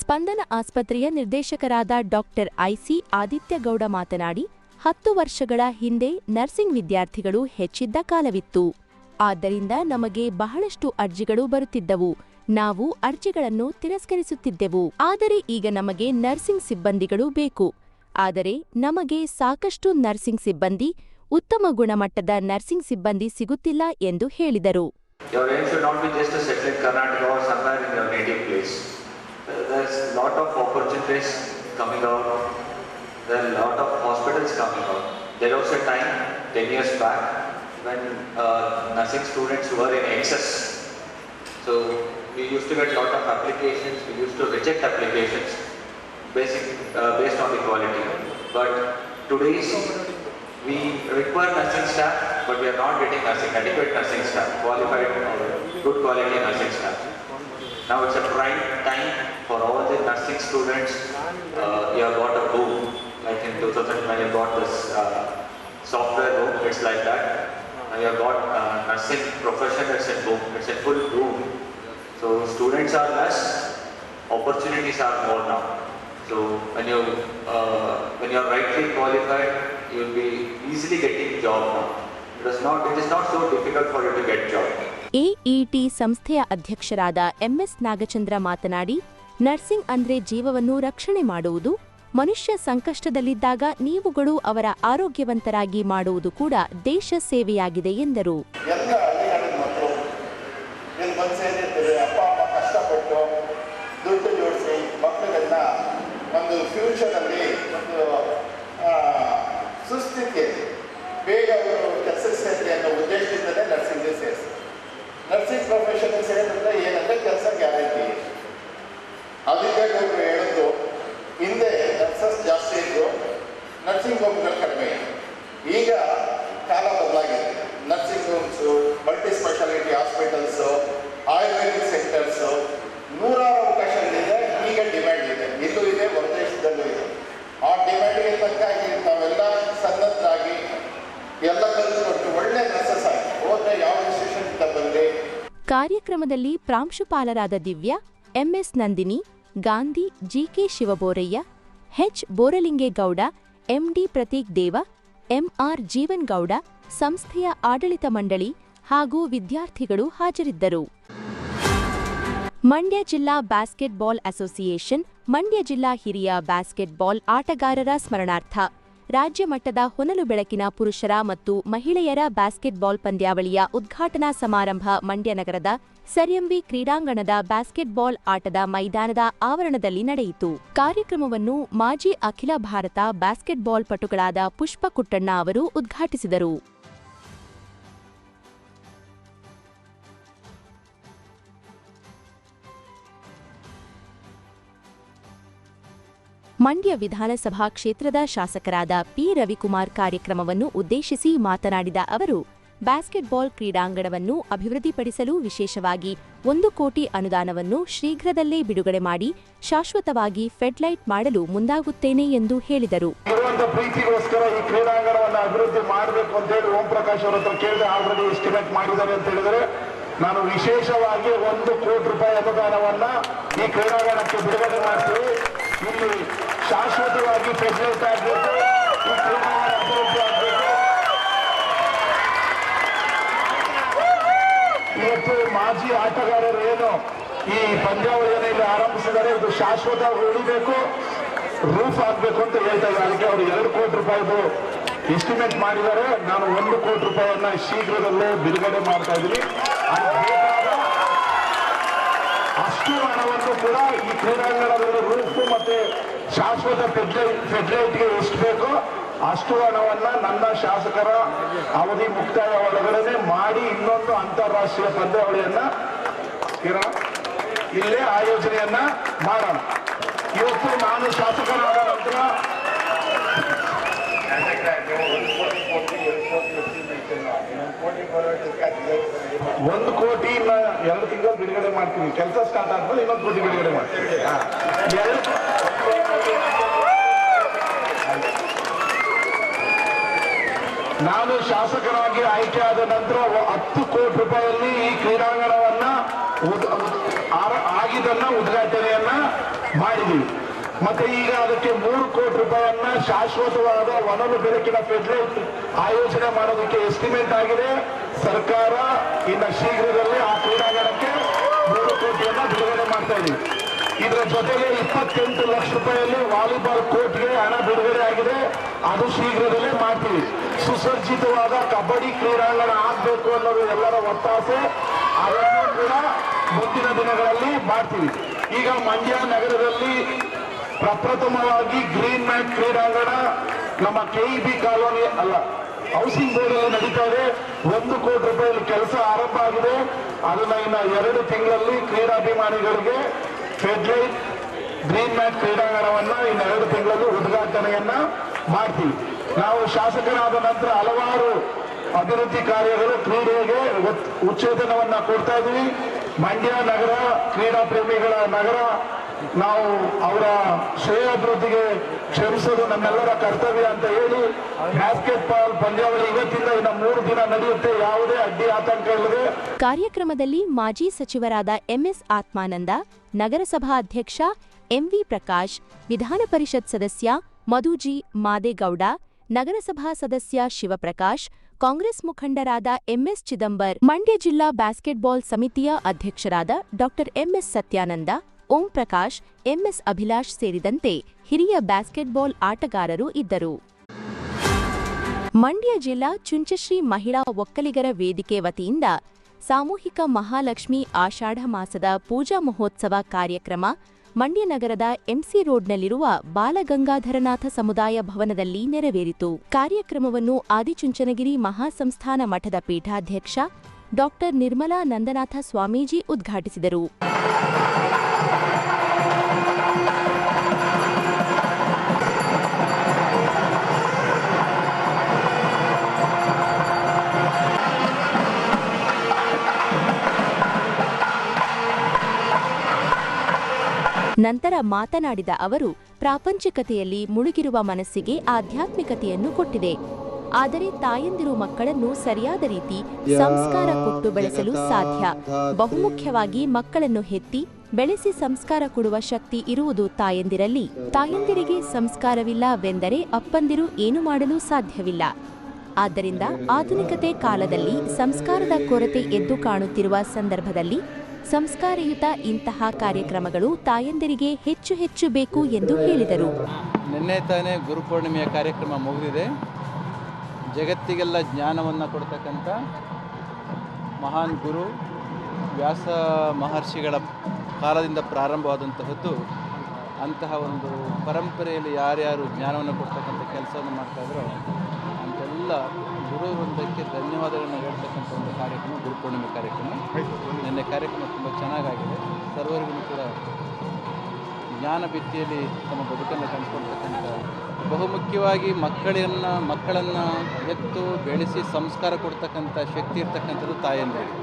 ಸ್ಪಂದನ ಆಸ್ಪತ್ರೆಯ ನಿರ್ದೇಶಕರಾದ ಡಾಕ್ಟರ್ ಐಸಿ ಆದಿತ್ಯಗೌಡ ಮಾತನಾಡಿ, ಹತ್ತು ವರ್ಷಗಳ ಹಿಂದೆ ನರ್ಸಿಂಗ್ ವಿದ್ಯಾರ್ಥಿಗಳು ಹೆಚ್ಚಿದ್ದ ಕಾಲವಿತ್ತು. ಆದ್ದರಿಂದ ನಮಗೆ ಬಹಳಷ್ಟು ಅರ್ಜಿಗಳು ಬರುತ್ತಿದ್ದವು ನಾವು ಅರ್ಜಿಗಳನ್ನು ತಿರಸ್ಕರಿಸುತ್ತಿದ್ದೆವು ಆದರೆ ಈಗ ನಮಗೆ ನರ್ಸಿಂಗ್ ಸಿಬ್ಬಂದಿಗಳು ಬೇಕು ಆದರೆ ನಮಗೆ ಸಾಕಷ್ಟು ನರ್ಸಿಂಗ್ ಸಿಬ್ಬಂದಿ ಉತ್ತಮ ಗುಣಮಟ್ಟದ ನರ್ಸಿಂಗ್ ಸಿಬ್ಬಂದಿ ಸಿಗುತ್ತಿಲ್ಲ ಎಂದು ಹೇಳಿದರು. Uh. There was a time, 10 years back, when uh, nursing students were in excess. So we used to get lot of applications, we used to reject applications basic, uh, based on the quality. But today's we require nursing staff, but we are not getting nursing, adequate nursing staff, qualified, good quality nursing staff. Now it's a prime time for all the nursing students. Uh, you have got a boom, like in 2000 when you got this uh, software boom, it's like that. You have got a nursing profession, it's in, boom, it's a full boom. So students are less, opportunities are more now. So when you uh, when you are rightly qualified, you will be easily getting job now. It is not it is not so difficult for you to get job. ಎಇಟಿ ಸಂಸ್ಥೆಯ ಅಧ್ಯಕ್ಷರಾದ MS Nagachandra ಮಾತನಾಡಿ nursing ಅಂದ್ರೆ ಜೀವವನ್ನು ರಕ್ಷಣೆ ಮಾಡುವುದು ಮನುಷ್ಯ ಸಂಕಷ್ಟದಲ್ಲಿದ್ದಾಗ ನೀವುಗಳು ಅವರ ಆರೋಗ್ಯವಂತರಾಗಿ ಮಾಡುವುದು ಕೂಡ ದೇಶ ಸೇವೆಯಾಗಿದೆ ಎಂದರು. ನರ್ಸಿಂಗ್ ಕೆಲಸ ಗ್ಯಾರಂಟಿ ಅದಕ್ಕೆ ಅವರು ಇದ್ದು ನರ್ಸಿಂಗ್ ಹೋಮ್ಗಳು ಕಡಿಮೆ. ಈಗ ಕಾಲ ಬದಲಾಗಿದೆ. Nursing homes multi speciality hospitals ayurvedic centres ನೂರಾರು ಅವಕಾಶಗಳಿದೆ, ಈಗ ಡಿಮ್ಯಾಂಡ್ ಇದೆ. ಇಲ್ಲೂ ಇದೆ ಹೊರದೇಶದಲ್ಲೂ ಇದೆ. ಆ ಡಿಮ್ಯಾಂಡ್ಗೆ ತಕ್ಕಾಗಿ ನಾವೆಲ್ಲ ಸನ್ನದ್ಧರಾಗಿ ಎಲ್ಲ ಕಲಿತ್ಕೊಟ್ಟು ಒಳ್ಳೆ ನರ್ಸಸ್ ಆಗಿ. ಹೋದ್ರೆ ಯಾವ ಇನ್ಸ್ಟಿಟ್ಯೂಷನ್ ಬಂದರೆ ಕಾರ್ಯಕ್ರಮದಲ್ಲಿ ಪ್ರಾಂಶುಪಾಲರಾದ Divya MS Nandini, Gandhi GK Shivaboraiah H Boralingegowda, MD Prateek Deva, MR Jeevangowda, ಸಂಸ್ಥೆಯ ಆಡಳಿತ ಮಂಡಳಿ ಹಾಗೂ ವಿದ್ಯಾರ್ಥಿಗಳು ಹಾಜರಿದ್ದರು. ಮಂಡ್ಯ ಜಿಲ್ಲಾ ಬ್ಯಾಸ್ಕೆಟ್ಬಾಲ್ ಅಸೋಸಿಯೇಷನ್, ಮಂಡ್ಯ ಜಿಲ್ಲಾ ಹಿರಿಯ ಬ್ಯಾಸ್ಕೆಟ್ಬಾಲ್ ಆಟಗಾರರ ಸ್ಮರಣಾರ್ಥ ರಾಜ್ಯ ಮಟ್ಟದ ಹೊನಲು ಬೆಳಕಿನ ಪುರುಷರ ಮತ್ತು ಮಹಿಳೆಯರ ಬ್ಯಾಸ್ಕೆಟ್ಬಾಲ್ ಪಂದ್ಯಾವಳಿಯ ಉದ್ಘಾಟನಾ ಸಮಾರಂಭ ಮಂಡ್ಯ ನಗರದ ಸರ್ಎಂವಿ ಕ್ರೀಡಾಂಗಣದ ಬ್ಯಾಸ್ಕೆಟ್ಬಾಲ್ ಆಟದ ಮೈದಾನದ ಆವರಣದಲ್ಲಿ ನಡೆಯಿತು. ಕಾರ್ಯಕ್ರಮವನ್ನು ಮಾಜಿ ಅಖಿಲ ಭಾರತ ಬ್ಯಾಸ್ಕೆಟ್ಬಾಲ್ ಪಟುಗಳಾದ ಪುಷ್ಪ ಕುಟ್ಟಣ್ಣ ಅವರು ಉದ್ಘಾಟಿಸಿದರು. ಮಂಡ್ಯ ವಿಧಾನಸಭಾ ಕ್ಷೇತ್ರದ ಶಾಸಕರಾದ ಪಿ ರವಿಕುಮಾರ್ ಕಾರ್ಯಕ್ರಮವನ್ನು ಉದ್ದೇಶಿಸಿ ಮಾತನಾಡಿದ ಅವರು ಬ್ಯಾಸ್ಕೆಟ್ಬಾಲ್ ಕ್ರೀಡಾಂಗಣವನ್ನು ಅಭಿವೃದ್ಧಿಪಡಿಸಲು ವಿಶೇಷವಾಗಿ ಒಂದು ಕೋಟಿ ಅನುದಾನವನ್ನು ಶೀಘ್ರದಲ್ಲೇ ಬಿಡುಗಡೆ ಮಾಡಿ ಶಾಶ್ವತವಾಗಿ ಫೆಡ್ಲೈಟ್ ಮಾಡಲು ಮುಂದಾಗುತ್ತೇನೆ ಎಂದು ಹೇಳಿದರು, ನಾನು ವಿಶೇಷವಾಗಿ ಒಂದು ಕೋಟಿ ರೂಪಾಯಿ ಅನುದಾನವನ್ನ ಈ ಕ್ರೀಡಾಂಗಣಕ್ಕೆ ಬಿಡುಗಡೆ ಮಾಡ್ತೀವಿ. ಇಲ್ಲಿ ಶಾಶ್ವತವಾಗಿ ಫೆಸಿಲಿಟಿ ಆಗಬೇಕು ಇವತ್ತು ಮಾಜಿ ಆಟಗಾರರು ಏನು ಈ ಪಂದ್ಯಾವಳಿಯನ್ನು ಇಲ್ಲಿ ಆರಂಭಿಸಿದ್ದಾರೆ. ಇದು ಶಾಶ್ವತವಾಗಿ ಉಳಿಬೇಕು, ರೂಫ್ ಆಗಬೇಕು ಅಂತ ಹೇಳ್ತಾ ಇದ್ದಾರೆ. ಅದಕ್ಕೆ ಅವರು ಎರಡು ಕೋಟಿ ರೂಪಾಯಿದು ಎಸ್ಟಿಮೇಟ್ ಮಾಡಿದ್ದಾರೆ. ನಾನು ಒಂದು ಕೋಟಿ ರೂಪಾಯಿಯನ್ನ ಶೀಘ್ರದಲ್ಲೇ ಬಿಡುಗಡೆ ಮಾಡ್ತಾ ಇದ್ದೀನಿ. ಕೂಡ ಈ ಕ್ರೀಡಾಂಗಣದಲ್ಲಿ ರೂಫ್ ಮತ್ತೆ ಶಾಶ್ವತ ಫೆಡ್ಲೈಟ್ ಎಷ್ಟು ಬೇಕೋ ಅಷ್ಟು ಹಣವನ್ನ ನನ್ನ ಶಾಸಕರ ಅವಧಿ ಮುಕ್ತಾಯ ಒಳಗಡೆ ಮಾಡಿ ಇನ್ನೊಂದು ಅಂತಾರಾಷ್ಟ್ರೀಯ ಪಂದ್ಯಾವಳಿಯನ್ನ ಕಿರಣ, ಇಲ್ಲೇ ಆಯೋಜನೆಯನ್ನ ಮಾಡೋಣ. ಇವತ್ತು ನಾನು ಶಾಸಕನಾದ ನಂತರ ಒಂದು ಕೋಟಿ ಎರಡು ತಿಂಗಳು ಬಿಡುಗಡೆ ಮಾಡ್ತೀವಿ ಕೆಲಸ ಸ್ಟಾರ್ಟ್ ಆದ್ಮೇಲೆ ಇನ್ನೊಂದು ಕೋಟಿ ಬಿಡುಗಡೆ ಮಾಡ್ತೀವಿ ನಾನು ಶಾಸಕರಾಗಿ ಆಯ್ಕೆ ಆದ ನಂತರ ಹತ್ತು ಕೋಟಿ ರೂಪಾಯಿಯಲ್ಲಿ ಈ ಕ್ರೀಡಾಂಗಣವನ್ನ ಆಗಿದನ್ನ ಉದ್ಘಾಟನೆಯನ್ನ ಮಾಡಿದೀವಿ. ಮತ್ತೆ ಈಗ ಅದಕ್ಕೆ ಮೂರು ಕೋಟಿ ರೂಪಾಯಿಯನ್ನ ಶಾಶ್ವತವಾದ ಒಣಲು ಬೆಳಕಿನ ಫೆಡ್ಲೈಟ್ ಆಯೋಜನೆ ಮಾಡೋದಕ್ಕೆ ಎಸ್ಟಿಮೇಟ್ ಆಗಿದೆ. ಸರ್ಕಾರ ಇನ್ನು ಶೀಘ್ರದಲ್ಲಿ ಆ ಕ್ರೀಡಾಂಗಣಕ್ಕೆ ಮೂರು ಕೋಟಿಯನ್ನ ಬಿಡುಗಡೆ ಮಾಡ್ತಾ ಇದೀವಿ ಇದರ ಜೊತೆಗೆ ಇಪ್ಪತ್ತೆಂಟು ಲಕ್ಷ ರೂಪಾಯಿಯಲ್ಲಿ ವಾಲಿಬಾಲ್ ಕೋರ್ಟ್ಗೆ ಹಣ ಬಿಡುಗಡೆ ಆಗಿದೆ. ಅದು ಶೀಘ್ರದಲ್ಲೇ ಮಾಡ್ತೀವಿ. ಸುಸಜ್ಜಿತವಾದ ಕಬಡ್ಡಿ ಕ್ರೀಡಾಂಗಣ ಆಗಬೇಕು ಅನ್ನೋದು ಎಲ್ಲರ ಒತ್ತಾಸೆ. ಅದನ್ನು ಕೂಡ ಮುಂದಿನ ದಿನಗಳಲ್ಲಿ ಮಾಡ್ತೀವಿ. ಈಗ ಮಂಡ್ಯ ನಗರದಲ್ಲಿ ಪ್ರಪ್ರಥಮವಾಗಿ ಗ್ರೀನ್ ಮ್ಯಾಟ್ ಕ್ರೀಡಾಂಗಣ ನಮ್ಮ ಕೆಇಬಿ ಕಾಲೋನಿ ಅಲ್ಲ. ಹೌಸಿಂಗ್ ಬೋರ್ಡ್ ಅಲ್ಲಿ ನಡೀತಾ ಇದೆ. ಒಂದು ಕೋಟಿ ರೂಪಾಯಿ ಕೆಲಸ ಆರಂಭ ಆಗಿದೆ. ಅದನ್ನ ಇನ್ನ ಎರಡು ತಿಂಗಳಲ್ಲಿ ಕ್ರೀಡಾಭಿಮಾನಿಗಳಿಗೆ ಫೆಡ್ಲೈಟ್ ಗ್ರೀನ್ ಮ್ಯಾಟ್ ಕ್ರೀಡಾಂಗಣವನ್ನ ಇನ್ನೆರಡು ತಿಂಗಳಲ್ಲಿ ಉದ್ಘಾಟನೆಯನ್ನ ಮಾಡ್ತೀವಿ. ನಾವು ಶಾಸಕರಾದ ನಂತರ ಹಲವಾರು ಅಭಿವೃದ್ಧಿ ಕಾರ್ಯಗಳು ಕ್ರೀಡೆಗೆ ಉಚ್ಚೇತನವನ್ನ ಕೊಡ್ತಾ ಇದೀವಿ. ಮಂಡ್ಯ ನಗರ ಕ್ರೀಡಾ ಪ್ರೇಮಿಗಳ ನಗರ ನಾವು ಅವರ ಶ್ರೇಯಾಭಿವೃದ್ಧಿಗೆ ಶ್ರಮಿಸೋದು ನಮ್ಮೆಲ್ಲರ ಕರ್ತವ್ಯ ಅಂತ ಹೇಳಿ ಬ್ಯಾಸ್ಕೆಟ್ ಬಾಲ್ ಪಂದ್ಯಾವಳಿ ಇವತ್ತಿಂದ ಇನ್ನು ಮೂರು ದಿನ ನಡೆಯುತ್ತೆ. ಯಾವುದೇ ಅಡ್ಡಿ ಆತಂಕ ಇಲ್ಲದೆ. ಕಾರ್ಯಕ್ರಮದಲ್ಲಿ ಮಾಜಿ ಸಚಿವರಾದ ಎಂಎಸ್ ಆತ್ಮಾನಂದ, ನಗರಸಭಾ ಅಧ್ಯಕ್ಷ ಎಂವಿ ಪ್ರಕಾಶ್, ವಿಧಾನ ಪರಿಷತ್ ಸದಸ್ಯ ಮಧುಜಿ ಮಾದೇಗೌಡ, ನಗರಸಭಾ ಸದಸ್ಯ ಶಿವಪ್ರಕಾಶ್, ಕಾಂಗ್ರೆಸ್ ಮುಖಂಡರಾದ ಎಂಎಸ್ ಚಿದಂಬರ್, ಮಂಡ್ಯ ಜಿಲ್ಲಾ ಬ್ಯಾಸ್ಕೆಟ್ಬಾಲ್ ಸಮಿತಿಯ ಅಧ್ಯಕ್ಷರಾದ ಡಾ ಎಂಎಸ್ ಸತ್ಯಾನಂದ ಓಂ ಪ್ರಕಾಶ್ ಎಂಎಸ್ ಅಭಿಲಾಷ್ ಸೇರಿದಂತೆ ಹಿರಿಯ ಬ್ಯಾಸ್ಕೆಟ್ಬಾಲ್ ಆಟಗಾರರು ಇದ್ದರು. ಮಂಡ್ಯ ಜಿಲ್ಲಾ ಚುಂಚಶ್ರೀ ಮಹಿಳಾ ಒಕ್ಕಲಿಗರ ವೇದಿಕೆ ವತಿಯಿಂದ ಸಾಮೂಹಿಕ ಮಹಾಲಕ್ಷ್ಮಿ ಆಷಾಢ ಮಾಸದ ಪೂಜಾ ಮಹೋತ್ಸವ ಕಾರ್ಯಕ್ರಮ ಮಂಡ್ಯ ನಗರದ ಎಂಸಿ ರೋಡ್ನಲ್ಲಿರುವ ಬಾಲಗಂಗಾಧರನಾಥ ಸಮುದಾಯ ಭವನದಲ್ಲಿ ನೆರವೇರಿತು. ಕಾರ್ಯಕ್ರಮವನ್ನು ಆದಿಚುಂಚನಗಿರಿ ಮಹಾಸಂಸ್ಥಾನ ಮಠದ ಪೀಠಾಧ್ಯಕ್ಷ ಡಾಕ್ಟರ್ ನಿರ್ಮಲಾ ನಂದನಾಥ ಸ್ವಾಮೀಜಿ ಉದ್ಘಾಟಿಸಿದರು. ನಂತರ ಮಾತನಾಡಿದ ಅವರು, ಪ್ರಾಪಂಚಿಕತೆಯಲ್ಲಿ ಮುಳುಗಿರುವ ಮನಸ್ಸಿಗೆ ಆಧ್ಯಾತ್ಮಿಕತೆಯನ್ನು ಕೊಟ್ಟಿದೆ. ಆದರೆ ತಾಯಂದಿರು ಮಕ್ಕಳನ್ನು ಸರಿಯಾದ ರೀತಿ ಸಂಸ್ಕಾರ ಕೊಟ್ಟು ಬೆಳೆಸಲು ಸಾಧ್ಯ. ಬಹುಮುಖ್ಯವಾಗಿ ಮಕ್ಕಳನ್ನು ಹೆತ್ತಿ ಬೆಳೆಸಿ ಸಂಸ್ಕಾರ ಕೊಡುವ ಶಕ್ತಿ ಇರುವುದು ತಾಯಂದಿರಲ್ಲಿ. ತಾಯಂದಿರಿಗೆ ಸಂಸ್ಕಾರವಿಲ್ಲವೆಂದರೆ ಅಪ್ಪಂದಿರು ಏನು ಮಾಡಲು ಸಾಧ್ಯವಿಲ್ಲ. ಆದ್ದರಿಂದ ಆಧುನಿಕತೆ ಕಾಲದಲ್ಲಿ ಸಂಸ್ಕಾರದ ಕೊರತೆ ಎದ್ದು ಕಾಣುತ್ತಿರುವ ಸಂದರ್ಭದಲ್ಲಿ ಸಂಸ್ಕಾರಯುತ ಇಂತಹ ಕಾರ್ಯಕ್ರಮಗಳು ತಾಯಂದಿರಿಗೆ ಹೆಚ್ಚು ಹೆಚ್ಚು ಬೇಕು ಎಂದು ಹೇಳಿದರು. ನಿನ್ನೆ ತಾನೇ ಗುರುಪೂರ್ಣಿಮೆಯ ಕಾರ್ಯಕ್ರಮ ಮುಗಿದಿದೆ. ಜಗತ್ತಿಗೆಲ್ಲ ಜ್ಞಾನವನ್ನು ಕೊಡ್ತಕ್ಕಂಥ ಮಹಾನ್ ಗುರು ವ್ಯಾಸ ಮಹರ್ಷಿಗಳ ಕಾಲದಿಂದ ಪ್ರಾರಂಭವಾದಂತಹದ್ದು ಅಂತಹ ಒಂದು ಪರಂಪರೆಯಲ್ಲಿ ಯಾರ್ಯಾರು ಜ್ಞಾನವನ್ನು ಕೊಡ್ತಕ್ಕಂಥ ಕೆಲಸವನ್ನು ಮಾಡ್ತಾಯಿದ್ರು ಅಂತೆಲ್ಲ ಗುರು ವೃಂದಕ್ಕೆ ಧನ್ಯವಾದಗಳನ್ನು ಹೇಳ್ತಕ್ಕಂಥ ಒಂದು ಕಾರ್ಯಕ್ರಮ, ಗುರುಪೂರ್ಣಿಮೆ ಕಾರ್ಯಕ್ರಮ. ನಿನ್ನೆ ಕಾರ್ಯಕ್ರಮ ತುಂಬ ಚೆನ್ನಾಗಾಗಿದೆ. ಸರ್ವರಿಗೂ ಕೂಡ ಜ್ಞಾನ ಭಿತ್ತಿಯಲ್ಲಿ ತಮ್ಮ ಬದುಕನ್ನು ಕಂಡುಕೊಳ್ತಕ್ಕಂಥ ಬಹುಮುಖ್ಯವಾಗಿ ಮಕ್ಕಳನ್ನು ಮಕ್ಕಳನ್ನು ಎತ್ತು ಬೆಳೆಸಿ ಸಂಸ್ಕಾರ ಕೊಡ್ತಕ್ಕಂಥ ಶಕ್ತಿ ಇರ್ತಕ್ಕಂಥದ್ದು ತಾಯಂದಿರಿಗೆ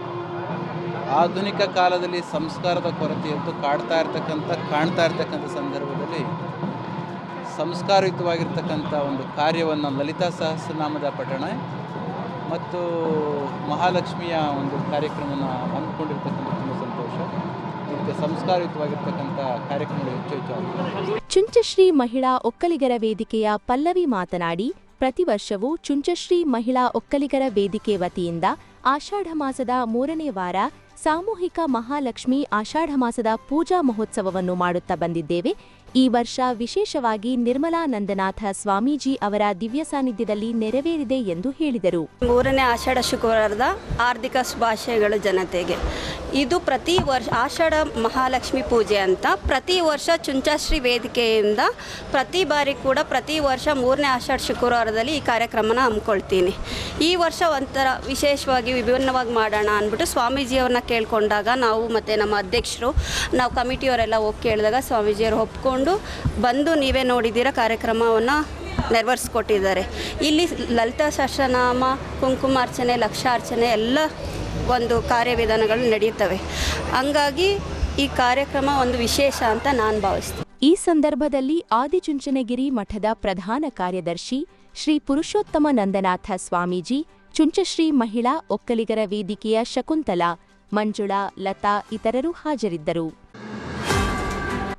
ಆಧುನಿಕ ಕಾಲದಲ್ಲಿ ಸಂಸ್ಕಾರದ ಕೊರತೆ ಎದ್ದು ಕಾಡ್ತಾ ಇರ್ತಕ್ಕಂಥ, ಕಾಣ್ತಾ ಇರ್ತಕ್ಕಂಥ ಸಂದರ್ಭದಲ್ಲಿ ಸಂಸ್ಕಾರಯುತವಾಗಿರ್ತಕ್ಕಂಥ ಒಂದು ಕಾರ್ಯವನ್ನು ಲಲಿತಾ ಸಹಸ್ರನಾಮದ ಪಠಣ. ಮತ್ತು ಮಹಾಲಕ್ಷ್ಮಿಯ ಒಂದು ಕಾರ್ಯಕ್ರಮವನ್ನು ಹಮ್ಮಿಕೊಂಡಿರ್ತಕ್ಕಂಥ ತುಂಬ ಸಂತೋಷ. ಮತ್ತು ಸಂಸ್ಕಾರಯುತವಾಗಿರ್ತಕ್ಕಂಥ ಕಾರ್ಯಕ್ರಮಗಳು ಹೆಚ್ಚು ಹೆಚ್ಚು ಚುಂಚಶ್ರೀ ಮಹಿಳಾ ಒಕ್ಕಲಿಗರ ವೇದಿಕೆಯ ಪಲ್ಲವಿ ಮಾತನಾಡಿ, ಪ್ರತಿ ವರ್ಷವೂ ಚುಂಚಶ್ರೀ ಮಹಿಳಾ ಒಕ್ಕಲಿಗರ ವೇದಿಕೆ ವತಿಯಿಂದ ಆಷಾಢ ಮಾಸದ ಮೂರನೇ ವಾರ ಸಾಮೂಹಿಕ ಮಹಾಲಕ್ಷ್ಮಿ ಆಷಾಢ ಮಾಸದ ಪೂಜಾ ಮಹೋತ್ಸವವನ್ನು ಮಾಡುತ್ತಾ ಬಂದಿದ್ದೇವೆ. ಈ ವರ್ಷ ವಿಶೇಷವಾಗಿ ನಿರ್ಮಲಾ ನಂದನಾಥ ಸ್ವಾಮೀಜಿ ಅವರ ದಿವ್ಯ ಸಾನ್ನಿಧ್ಯದಲ್ಲಿ ನೆರವೇರಿದೆ ಎಂದು ಹೇಳಿದರು. ಮೂರನೇ ಆಷಾಢ ಶುಕ್ರವಾರದ ಆರ್ಥಿಕ ಶುಭಾಶಯಗಳು ಜನತೆಗೆ. ಇದು ಪ್ರತಿ ವರ್ಷ ಆಷಾಢ ಮಹಾಲಕ್ಷ್ಮಿ ಪೂಜೆ ಅಂತ ಪ್ರತಿ ವರ್ಷ ಚುಂಚಾಶ್ರೀ ವೇದಿಕೆಯಿಂದ ಪ್ರತಿ ಬಾರಿ ಕೂಡ ಪ್ರತಿ ವರ್ಷ ಮೂರನೇ ಆಷಾಢ ಶುಕ್ರವಾರದಲ್ಲಿ ಈ ಕಾರ್ಯಕ್ರಮನ ಹಮ್ಮಿಕೊಳ್ತೀನಿ. ಈ ವರ್ಷ ಒಂಥರ ವಿಶೇಷವಾಗಿ ವಿಭಿನ್ನವಾಗಿ ಮಾಡೋಣ ಅಂದ್ಬಿಟ್ಟು ಸ್ವಾಮೀಜಿಯವ್ರನ್ನ ಕೇಳಿಕೊಂಡಾಗ ನಾವು ಮತ್ತು ನಮ್ಮ ಅಧ್ಯಕ್ಷರು, ನಾವು ಕಮಿಟಿಯವರೆಲ್ಲ ಹೋಗಿ ಕೇಳಿದಾಗ ಸ್ವಾಮೀಜಿಯವರು ಒಪ್ಕೊಂಡು ಬಂದು ನೀವೇ ನೋಡಿದ್ದೀರ ಕಾರ್ಯಕ್ರಮವನ್ನು ನೆರವೇರಿಸ್ಕೊಟ್ಟಿದ್ದಾರೆ. ಇಲ್ಲಿ ಲಲಿತಾ ಸಹಸ್ರನಾಮ ಕುಂಕುಮಾರ್ಚನೆ ಲಕ್ಷಾರ್ಚನೆ ಎಲ್ಲ ಒಂದು ಕಾರ್ಯವಿಧಾನಗಳು ನಡೆಯುತ್ತವೆ. ಹಂಗಾಗಿ ಈ ಕಾರ್ಯಕ್ರಮ ಒಂದು ವಿಶೇಷ ಅಂತ ನಾನು ಭಾವಿಸ್ತೀನಿ. ಈ ಸಂದರ್ಭದಲ್ಲಿ ಆದಿಚುಂಚನಗಿರಿ ಮಠದ ಪ್ರಧಾನ ಕಾರ್ಯದರ್ಶಿ ಶ್ರೀ ಪುರುಷೋತ್ತಮ ನಂದನಾಥ ಸ್ವಾಮೀಜಿ, ಚುಂಚಶ್ರೀ ಮಹಿಳಾ ಒಕ್ಕಲಿಗರ ವೇದಿಕೆಯ ಶಕುಂತಲಾ, ಮಂಜುಳಾ, ಲತಾ ಇತರರು ಹಾಜರಿದ್ದರು.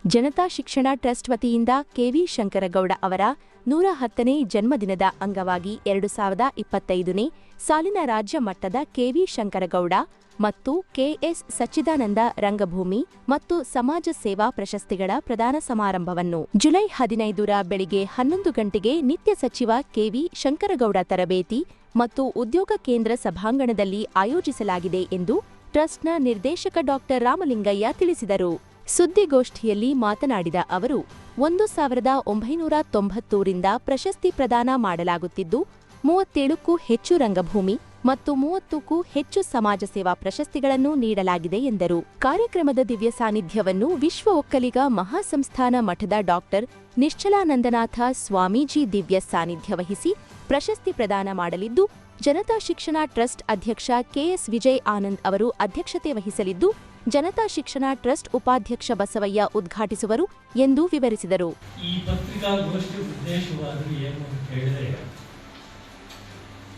ಜನತಾ ಶಿಕ್ಷಣ ಟ್ರಸ್ಟ್ ವತಿಯಿಂದ ಕೆವಿ ಶಂಕರಗೌಡ ಅವರ ನೂರ ಹತ್ತನೇ ಜನ್ಮದಿನದ ಅಂಗವಾಗಿ ಎರಡು ಸಾವಿರದ ಇಪ್ಪತ್ತೈದನೇ ಸಾಲಿನ ರಾಜ್ಯ ಮಟ್ಟದ ಕೆವಿ ಶಂಕರಗೌಡ ಮತ್ತು ಕೆಎಸ್ ಸಚ್ಚಿದಾನಂದ ರಂಗಭೂಮಿ ಮತ್ತು ಸಮಾಜ ಸೇವಾ ಪ್ರಶಸ್ತಿಗಳ ಪ್ರದಾನ ಸಮಾರಂಭವನ್ನು ಜುಲೈ ಹದಿನೈದರ ಬೆಳಿಗ್ಗೆ ಹನ್ನೊಂದು ಗಂಟೆಗೆ ನಿತ್ಯ ಸಚಿವ ಕೆವಿ ಶಂಕರಗೌಡ ತರಬೇತಿ ಮತ್ತು ಉದ್ಯೋಗ ಕೇಂದ್ರ ಸಭಾಂಗಣದಲ್ಲಿ ಆಯೋಜಿಸಲಾಗಿದೆ ಎಂದು ಟ್ರಸ್ಟ್ನ ನಿರ್ದೇಶಕ ಡಾಕ್ಟರ್ ರಾಮಲಿಂಗಯ್ಯ ತಿಳಿಸಿದರು. ಸುದ್ದಿಗೋಷ್ಠಿಯಲ್ಲಿ ಮಾತನಾಡಿದ ಅವರು, ಒಂದು ಸಾವಿರದ ಒಂಬೈನೂರ ತೊಂಬತ್ತೂರಿಂದ ಪ್ರಶಸ್ತಿ ಪ್ರದಾನ ಮಾಡಲಾಗುತ್ತಿದ್ದು ಮೂವತ್ತೇಳಕ್ಕೂ ಹೆಚ್ಚು ರಂಗಭೂಮಿ ಮತ್ತು ಮೂವತ್ತಕ್ಕೂ ಹೆಚ್ಚು ಸಮಾಜ ಸೇವಾ ಪ್ರಶಸ್ತಿಗಳನ್ನು ನೀಡಲಾಗಿದೆ ಎಂದರು. ಕಾರ್ಯಕ್ರಮದ ದಿವ್ಯ ಸಾನ್ನಿಧ್ಯವನ್ನು ವಿಶ್ವ ಒಕ್ಕಲಿಗ ಮಹಾಸಂಸ್ಥಾನ ಮಠದ ಡಾಕ್ಟರ್ ನಿಶ್ಚಲಾನಂದನಾಥ ಸ್ವಾಮೀಜಿ ದಿವ್ಯ ಸಾನ್ನಿಧ್ಯ ವಹಿಸಿ ಪ್ರಶಸ್ತಿ ಪ್ರದಾನ ಮಾಡಲಿದ್ದು, ಜನತಾ ಶಿಕ್ಷಣ ಟ್ರಸ್ಟ್ ಅಧ್ಯಕ್ಷ ಕೆಎಸ್ ವಿಜಯ್ ಆನಂದ್ ಅವರು ಅಧ್ಯಕ್ಷತೆ ವಹಿಸಲಿದ್ದು ಜನತಾ ಶಿಕ್ಷಣ ಟ್ರಸ್ಟ್ ಉಪಾಧ್ಯಕ್ಷ ಬಸವಯ್ಯ ಉದ್ಘಾಟಿಸುವರು ಎಂದು ವಿವರಿಸಿದರು. ಈ ಪತ್ರಿಕಾಗೋಷ್ಠಿ ಉದ್ದೇಶವಾದರೂ ಏನು ಹೇಳಿದರೆ,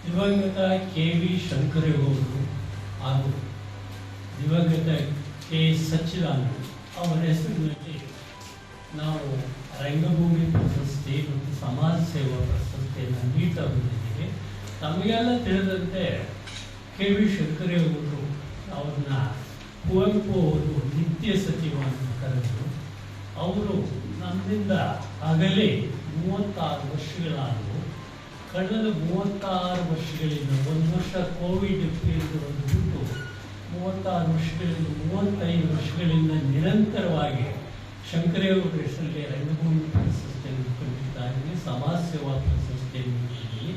ದಿವಂಗತ ಕೆ ವಿ ಶಂಕರೇಗೌಡರು ಹಾಗೂ ದಿವಂಗತ ಕೆ ಸಚ್ಚಿದಾನಂದ ಅವರ ಹೆಸರಿನಲ್ಲಿ ನಾವು ರಂಗಭೂಮಿ ಪ್ರಶಸ್ತಿ ಮತ್ತು ಸಮಾಜ ಸೇವಾ ಪ್ರಶಸ್ತಿಯನ್ನು ನೀಡ್ತಾ ಬಂದಿದ್ದೀವಿ. ತಮಗೆಲ್ಲ ತಿಳಿದಂತೆ ಕೆ ವಿ ಶಂಕರೇಗೌಡರು ಅವ್ರನ್ನ ಕುವೆಂಪು ಅವರು ನಿತ್ಯ ಸಚಿವ ಅಂತ ಕರೆದರು ಅವರು ನಮ್ಮಿಂದ ಆಗಲೇ ಮೂವತ್ತಾರು ವರ್ಷಗಳಾದವು. ಕಳೆದ ಮೂವತ್ತಾರು ವರ್ಷಗಳಿಂದ ಒಂದು ವರ್ಷ ಕೋವಿಡ್ ಪೀರಿಯಡ್ ಬಿಟ್ಟು, ಮೂವತ್ತಾರು ವರ್ಷಗಳಿಂದ, ಮೂವತ್ತೈದು ವರ್ಷಗಳಿಂದ ನಿರಂತರವಾಗಿ ಶಂಕರೇವರ ಹೆಸರಲ್ಲಿ ರಂಗಭೂಮಿ ಪ್ರಶಸ್ತಿಯನ್ನು ಕೊಟ್ಟಿದ್ದಾರೆ ಸಮಾಜ ಸೇವಾ ಪ್ರಶಸ್ತಿಯನ್ನು ನೀಡಿದ್ದೀವಿ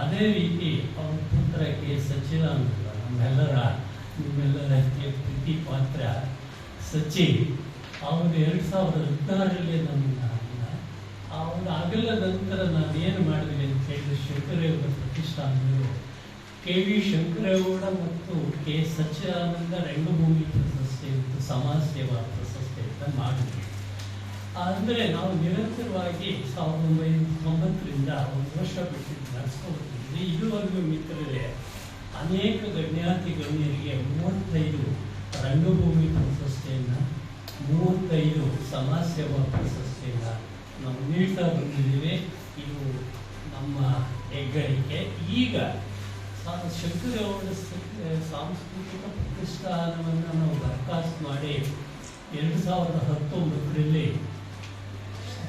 ಅದೇ ರೀತಿ ಅವರ ಪುತ್ರ ಕೆ. ಸಚಿದಾನಂದ ನಮ್ಮೆಲ್ಲರ ನಿಮ್ಮೆಲ್ಲರ ಅತಿ ಪ್ರೀತಿ ಪಾತ್ರ ಸಚಿನ್ ಅವರು ಎರಡು ಸಾವಿರದ ಹದಿನಾರರಲ್ಲಿ ನಮ್ಮನ್ನ ಅವರ ಅಗಲ ನಂತರ ನಾನೇನು ಮಾಡಿದ್ವಿ ಅಂತ ಹೇಳಿದ್ರೆ ಶಂಕರೇಗೌಡ ಪ್ರತಿಷ್ಠಾನಗಳು. ಕೆ ವಿ ಶಂಕರೇಗೌಡ ಮತ್ತು ಕೆ ಸಚ್ಚಿದಾನಂದ ರಂಗಭೂಮಿ ಪ್ರಶಸ್ತಿ ಮತ್ತು ಸಮಾಜ ಸೇವಾ ಅಂತ ಮಾಡಿದ್ವಿ ಅಂದರೆ ನಾವು ನಿರಂತರವಾಗಿ ಸಾವಿರದ ಒಂಬೈನೂರ ತೊಂಬತ್ತರಿಂದ ಒಂದು ವರ್ಷ ಬಿಟ್ಟು ನಡೆಸ್ಕೊಳ್ತಿದ್ವಿ. ಇದುವರೆಗೂ ಮಿತ್ರರೇ ಅನೇಕ ಗಣ್ಯಾತಿ ಗಣ್ಯರಿಗೆ ಮೂವತ್ತೈದು ರಂಗಭೂಮಿ ಪ್ರಶಸ್ತಿಯನ್ನು, ಮೂವತ್ತೈದು ಸಮಾಜ ಸೇವಾ ಪ್ರಶಸ್ತಿಯನ್ನು ನಾವು ನೀಡ್ತಾ ಬಂದಿದ್ದೇವೆ. ಇದು ನಮ್ಮ ಹೆಗ್ಗಳಿಕೆ. ಈಗ ಸ- ಸಾಂಸ್ಕೃತಿಕ ಪ್ರತಿಷ್ಠಾನವನ್ನು ನಾವು ದರಖಾಸ್ತು ಮಾಡಿ ಎರಡು ಸಾವಿರದ ಹತ್ತೊಂಬತ್ತರಲ್ಲಿ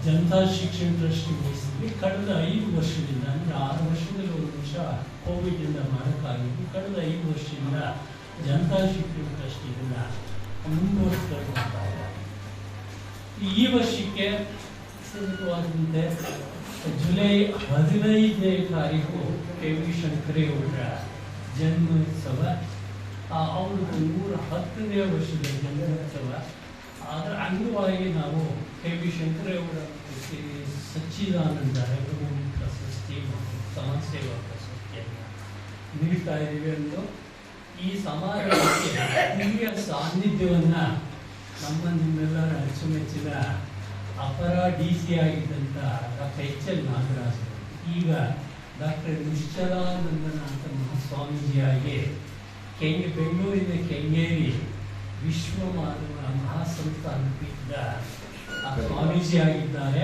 ಜನತಾ ಶಿಕ್ಷಣ ಟ್ರಸ್ಟ್ ವಹಿಸಿದ್ವಿ. ಕಳೆದ ಐದು ವರ್ಷದಿಂದ, ಅಂದರೆ ಆರು ವರ್ಷದಲ್ಲಿ ಒಂದು ವರ್ಷ ಕೋವಿಡಿಂದ ಮಾಡೋಕ್ಕಾಗಿದ್ದು ಕಳೆದ ಐದು ವರ್ಷದಿಂದ ಜನತಾ ಶಿಕ್ಷಣ ಟ್ರಸ್ಟ್ ಇದನ್ನು ಮುಂದುವರಿಸ್ಕೊಂಡು ಬರ್ತಾ ಈ ವರ್ಷಕ್ಕೆ ಸಂದರ್ಭವಾದಂತೆ ಜುಲೈ ಹದಿನೈದನೇ ತಾರೀಕು ಕೆ ವಿ ಶಂಕರೇಗೌಡರ ಜನ್ಮೋತ್ಸವ. ಅವ್ರದ್ದು ನೂರ ಹತ್ತನೇ ವರ್ಷದ ಜನ್ಮೋತ್ಸವ. ಅದರ ಅಂಗವಾಗಿ ನಾವು K V Shankaregowda V Sachidananda ರಂಗಭೂಮಿ ಪ್ರಶಸ್ತಿ ಮತ್ತು ಸಮಾಜ ಸೇವಾ ಪ್ರಶಸ್ತಿಯನ್ನು ನೀಡ್ತಾ ಇದ್ದೀವಿ ಎಂದು ಈ ಸಮಾರಂಭಕ್ಕೆ ಹಿರಿಯ ಸಾನ್ನಿಧ್ಯವನ್ನು ನಮ್ಮ ನಿಮ್ಮೆಲ್ಲರ ಅಚ್ಚುಮೆಚ್ಚಿನ ಅಪರ ಡಿ ಸಿ ಆಗಿದ್ದಂಥ ಡಾಕ್ಟರ್ ಎಚ್ ಎಲ್ ನಾಗರಾಜ್ ಈಗ ಡಾಕ್ಟರ್ ನಿಶ್ಚಲಾನಂದನಾಥ ಮಹಾಸ್ವಾಮೀಜಿಯಾಗಿ ಕೆಂಗೆ, ಬೆಂಗಳೂರಿನ ಕೆಂಗೇರಿ ವಿಶ್ವ ಮಾನವ ಮಹಾಸಂಸ್ಥಾನ ಪೀಠದ ಆ ಸ್ವಾಮೀಜಿ ಆಗಿದ್ದಾರೆ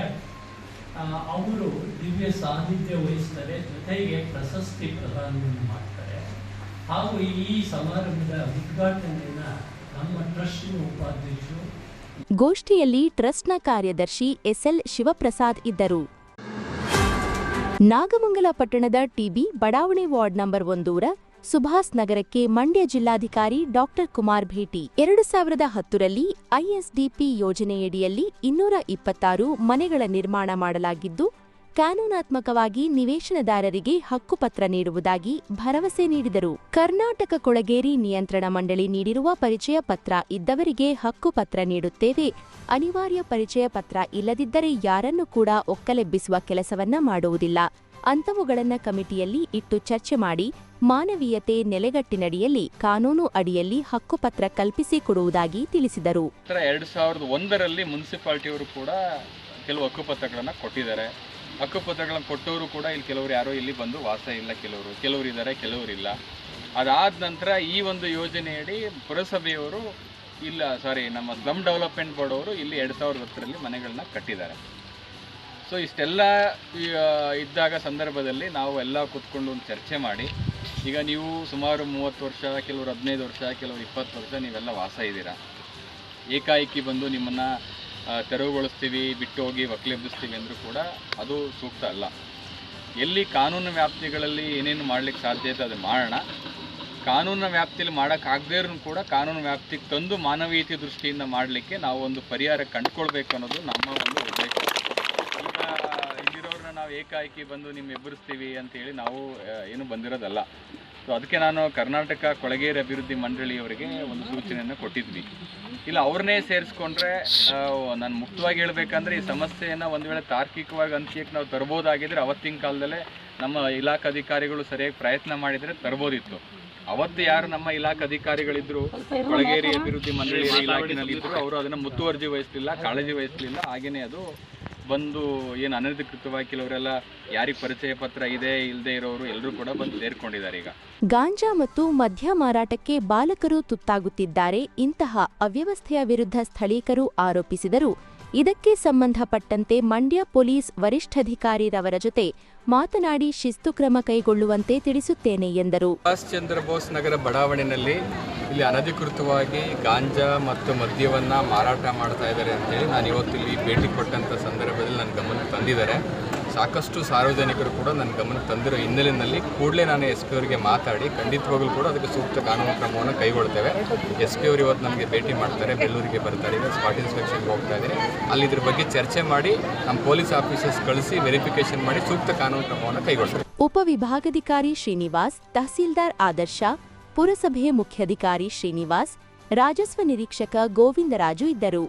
ಅವರು ದಿವ್ಯ ಸಾನ್ನಿಧ್ಯ ವಹಿಸ್ತಾರೆ, ಜೊತೆಗೆ ಪ್ರಶಸ್ತಿ ಪ್ರದಾನವನ್ನು ಮಾಡ್ತಾರೆ. ಹಾಗೂ ಈ ಸಮಾರಂಭದ ಉದ್ಘಾಟನೆಯನ್ನ ನಮ್ಮ ಟ್ರಸ್ಟಿನ ಉಪಾಧ್ಯಕ್ಷರು ಗೋಷ್ಠಿಯಲ್ಲಿ ಟ್ರಸ್ಟ್ನ ಕಾರ್ಯದರ್ಶಿ ಎಸ್ಎಲ್ ಶಿವಪ್ರಸಾದ್ ಇದ್ದರು. ನಾಗಮಂಗಲ ಪಟ್ಟಣದ ಟಿಬಿ ಬಡಾವಣೆ ವಾರ್ಡ್ ನಂಬರ್ ಒಂದೂರ ಸುಭಾಸ್ ನಗರಕ್ಕೆ ಮಂಡ್ಯ ಜಿಲ್ಲಾಧಿಕಾರಿ ಡಾಕ್ಟರ್ ಕುಮಾರ್ ಭೇಟಿ. ಎರಡು ಸಾವಿರದ ಹತ್ತರಲ್ಲಿ ಐಎಸ್ಡಿಪಿ ಯೋಜನೆಯಡಿಯಲ್ಲಿ ಇನ್ನೂರ ಇಪ್ಪತ್ತಾರು ಮನೆಗಳ ನಿರ್ಮಾಣ ಮಾಡಲಾಗಿದ್ದು, ಕಾನೂನಾತ್ಮಕವಾಗಿ ನಿವೇಶನದಾರರಿಗೆ ಹಕ್ಕುಪತ್ರ ನೀಡುವುದಾಗಿ ಭರವಸೆ ನೀಡಿದರು. ಕರ್ನಾಟಕ ಕೊಳಗೇರಿ ನಿಯಂತ್ರಣ ಮಂಡಳಿ ನೀಡಿರುವ ಪರಿಚಯ ಪತ್ರ ಇದ್ದವರಿಗೆ ಹಕ್ಕುಪತ್ರ ನೀಡುತ್ತೇವೆ. ಅನಿವಾರ್ಯ ಪರಿಚಯ ಪತ್ರ ಇಲ್ಲದಿದ್ದರೆ ಯಾರನ್ನೂ ಕೂಡ ಒಕ್ಕಲೆಬ್ಬಿಸುವ ಕೆಲಸವನ್ನ ಮಾಡುವುದಿಲ್ಲ. ಅಂಥವುಗಳನ್ನ ಕಮಿಟಿಯಲ್ಲಿ ಇಟ್ಟು ಚರ್ಚೆ ಮಾಡಿ ಮಾನವೀಯತೆ ನೆಲೆಗಟ್ಟಿನಡಿಯಲ್ಲಿ ಕಾನೂನು ಅಡಿಯಲ್ಲಿ ಹಕ್ಕುಪತ್ರ ಕಲ್ಪಿಸಿಕೊಡುವುದಾಗಿ ತಿಳಿಸಿದರು. ಎರಡು ಸಾವಿರದ ಒಂದರಲ್ಲಿ ಮುನ್ಸಿಪಾಲ್ಟಿಯವರು ಕೂಡ ಕೆಲವು ಹಕ್ಕುಪತ್ರಗಳನ್ನು ಕೊಟ್ಟಿದ್ದಾರೆ. ಹಕ್ಕುಪತ್ರಗಳನ್ನು ಕೊಟ್ಟವರು ಕೂಡ ಇಲ್ಲಿ ಕೆಲವರು ಯಾರೋ ಇಲ್ಲಿ ಬಂದು ವಾಸ ಇಲ್ಲ, ಕೆಲವರು ಕೆಲವರು ಇದ್ದಾರೆ, ಕೆಲವರು ಇಲ್ಲ. ಅದಾದ ನಂತರ ಈ ಒಂದು ಯೋಜನೆಯಡಿ ಪುರಸಭೆಯವರು ಇಲ್ಲ ಸಾರಿ ನಮ್ಮ ಸ್ಲಮ್ ಡೆವಲಪ್ಮೆಂಟ್ ಬೋರ್ಡ್ ಅವರು ಇಲ್ಲಿ ಎರಡು ಸಾವಿರದ ಹತ್ತರಲ್ಲಿ ಮನೆಗಳನ್ನ ಕಟ್ಟಿದ್ದಾರೆ. ಸೊ ಇಷ್ಟೆಲ್ಲ ಇದ್ದಾಗ ಸಂದರ್ಭದಲ್ಲಿ ನಾವು ಎಲ್ಲ ಕೂತ್ಕೊಂಡು ಒಂದು ಚರ್ಚೆ ಮಾಡಿ ಈಗ ನೀವು ಸುಮಾರು ಮೂವತ್ತು ವರ್ಷ, ಕೆಲವರು ಹದಿನೈದು ವರ್ಷ, ಕೆಲವರು ಇಪ್ಪತ್ತು ವರ್ಷ ನೀವೆಲ್ಲ ವಾಸ ಇದ್ದೀರಾ? ಏಕಾಏಕಿ ಬಂದು ನಿಮ್ಮನ್ನು ತೆರವುಗೊಳಿಸ್ತೀವಿ ಬಿಟ್ಟು ಹೋಗಿ ಒಕ್ಕಲೆಬ್ಬಿಸ್ತೀವಿ ಅಂದರೂ ಕೂಡ ಅದು ಸೂಕ್ತ ಅಲ್ಲ. ಎಲ್ಲಿ ಕಾನೂನು ವ್ಯಾಪ್ತಿಗಳಲ್ಲಿ ಏನೇನು ಮಾಡ್ಲಿಕ್ಕೆ ಸಾಧ್ಯ ಇದೆ ಅದು ಮಾಡೋಣ. ಕಾನೂನಿನ ವ್ಯಾಪ್ತಿಯಲ್ಲಿ ಮಾಡೋಕ್ಕಾಗದೇ ಇರೂ ಕೂಡ ಕಾನೂನು ವ್ಯಾಪ್ತಿಗೆ ತಂದು ಮಾನವೀಯತೆ ದೃಷ್ಟಿಯಿಂದ ಮಾಡಲಿಕ್ಕೆ ನಾವು ಒಂದು ಪರಿಹಾರ ಕಂಡುಕೊಳ್ಬೇಕು ಅನ್ನೋದು ನಮ್ಮ ಒಂದು ಉದ್ದೇಶ. ನಾವು ಏಕಾಏಕಿ ಬಂದು ನಿಮ್ಮ ಎಬ್ಬರಿಸ್ತೀವಿ ಅಂತೇಳಿ ನಾವು ಏನು ಬಂದಿರೋದಲ್ಲ. ಸೊ ಅದಕ್ಕೆ ನಾನು ಕರ್ನಾಟಕ ಕೊಳಗೇರಿ ಅಭಿವೃದ್ಧಿ ಮಂಡಳಿಯವರಿಗೆ ಒಂದು ಸೂಚನೆಯನ್ನು ಕೊಟ್ಟಿದ್ವಿ. ಇಲ್ಲ, ಅವ್ರನ್ನೇ ಸೇರಿಸ್ಕೊಂಡ್ರೆ ನಾನು ಮುಕ್ತವಾಗಿ ಹೇಳ್ಬೇಕಂದ್ರೆ ಈ ಸಮಸ್ಯೆಯನ್ನು ಒಂದು ವೇಳೆ ತಾರ್ಕಿಕವಾಗಿ ಅಂತ್ಯಕ್ಕೆ ನಾವು ತರ್ಬೋದಾಗಿದ್ರೆ ಅವತ್ತಿನ ಕಾಲದಲ್ಲೇ ನಮ್ಮ ಇಲಾಖಾ ಅಧಿಕಾರಿಗಳು ಸರಿಯಾಗಿ ಪ್ರಯತ್ನ ಮಾಡಿದರೆ ತರ್ಬೋದಿತ್ತು. ಅವತ್ತು ಯಾರು ನಮ್ಮ ಇಲಾಖೆ ಅಧಿಕಾರಿಗಳಿದ್ರು, ಕೊಳಗೇರಿ ಅಭಿವೃದ್ಧಿ ಮಂಡಳಿ ಇಲಾಖೆನಲ್ಲಿ ಇದ್ರು ಅವರು ಅದನ್ನು ಮುತುವರ್ಜಿ ವಹಿಸಲಿಲ್ಲ, ಕಾಳಜಿ ವಹಿಸಲಿಲ್ಲ, ಹಾಗೇನೆ ಅದು ಬಂದು ಏನು ಅನಧಿಕೃತವಾಗಿ ಕೆಲವರೆಲ್ಲ ಯಾರಿಗೆ ಪರಿಚಯ ಪತ್ರ ಇದೆ ಇಲ್ಲದೆ ಇರೋರು ಎಲ್ಲರೂ ಕೂಡ ಬಂದು ಸೇರ್ಕೊಂಡಿದ್ದಾರೆ ಈಗ. ಗಾಂಜಾ ಮತ್ತು ಮದ್ಯ ಮಾರಾಟಕ್ಕೆ ಬಾಲಕರು ತುತ್ತಾಗುತ್ತಿದ್ದಾರೆ. ಇಂತಹ ಅವ್ಯವಸ್ಥೆಯ ವಿರುದ್ಧ ಸ್ಥಳೀಕರು ಆರೋಪಿಸಿದರು. ಇದಕ್ಕೆ ಸಂಬಂಧಪಟ್ಟಂತೆ ಮಂಡ್ಯ ಪೊಲೀಸ್ ವರಿಷ್ಠಾಧಿಕಾರಿರವರ ಜೊತೆ ಮಾತನಾಡಿ ಶಿಸ್ತು ಕ್ರಮ ಕೈಗೊಳ್ಳುವಂತೆ ತಿಳಿಸುತ್ತೇನೆ ಎಂದರು. ಸುಭಾಷ್ ಚಂದ್ರ ಬೋಸ್ ನಗರ ಬಡಾವಣೆಯಲ್ಲಿ ಇಲ್ಲಿ ಅನಧಿಕೃತವಾಗಿ ಗಾಂಜಾ ಮತ್ತು ಮದ್ಯವನ್ನು ಮಾರಾಟ ಮಾಡ್ತಾ ಇದ್ದಾರೆ ಅಂತೇಳಿ ನಾನು ಇವತ್ತು ಇಲ್ಲಿ ಭೇಟಿ ಕೊಟ್ಟಂಥ ಸಂದರ್ಭದಲ್ಲಿ ನನ್ನ ಗಮನಕ್ಕೆ ತಂದಿದ್ದಾರೆ. ಸಾಕಷ್ಟು ಸಾರ್ವಜನಿಕರು ಕೂಡ ನನ್ನ ಗಮನಕ್ಕೆ ತಂದಿರೋ ಹಿನ್ನೆಲೆಯಲ್ಲಿ ಕೂಡಲೇ ನಾನು ಎಸ್ ಪಿ ಅವರಿಗೆ ಮಾತಾಡಿ, ಖಂಡಿತವಾಗಲೂ ಕೂಡ ಅದಕ್ಕೆ ಸೂಕ್ತ ಕಾನೂನು ಕ್ರಮವನ್ನು ಕೈಗೊಳ್ತೇವೆ. ಎಸ್ ಪಿ ಅವರು ಇವತ್ತು ನಮಗೆ ಭೇಟಿ ಮಾಡ್ತಾರೆ, ಬೆಳ್ಳೂರಿಗೆ ಬರ್ತಾರೆ ಈಗ ಸ್ಪಾಟ್ ಇನ್ಸ್ಪೆಕ್ಷನ್ಗೆ ಹೋಗ್ತಾ ಇದ್ದೀನಿ ಅಲ್ಲಿ ಇದ್ರ ಬಗ್ಗೆ ಚರ್ಚೆ ಮಾಡಿ, ನಮ್ಮ ಪೊಲೀಸ್ ಆಫೀಸರ್ಸ್ ಕಳಿಸಿ ವೆರಿಫಿಕೇಶನ್ ಮಾಡಿ ಸೂಕ್ತ ಕಾನೂನು ಕ್ರಮವನ್ನು ಕೈಗೊಳ್ತೇವೆ. ಉಪವಿಭಾಗಾಧಿಕಾರಿ ಶ್ರೀನಿವಾಸ್, ತಹಸೀಲ್ದಾರ್ ಆದರ್ಶ ಪುರಸಭೆ ಮುಖ್ಯಾಧಿಕಾರಿ ಶ್ರೀನಿವಾಸ್, ರಾಜಸ್ವ ನಿರೀಕ್ಷಕ ಗೋವಿಂದರಾಜು ಇದ್ದರು.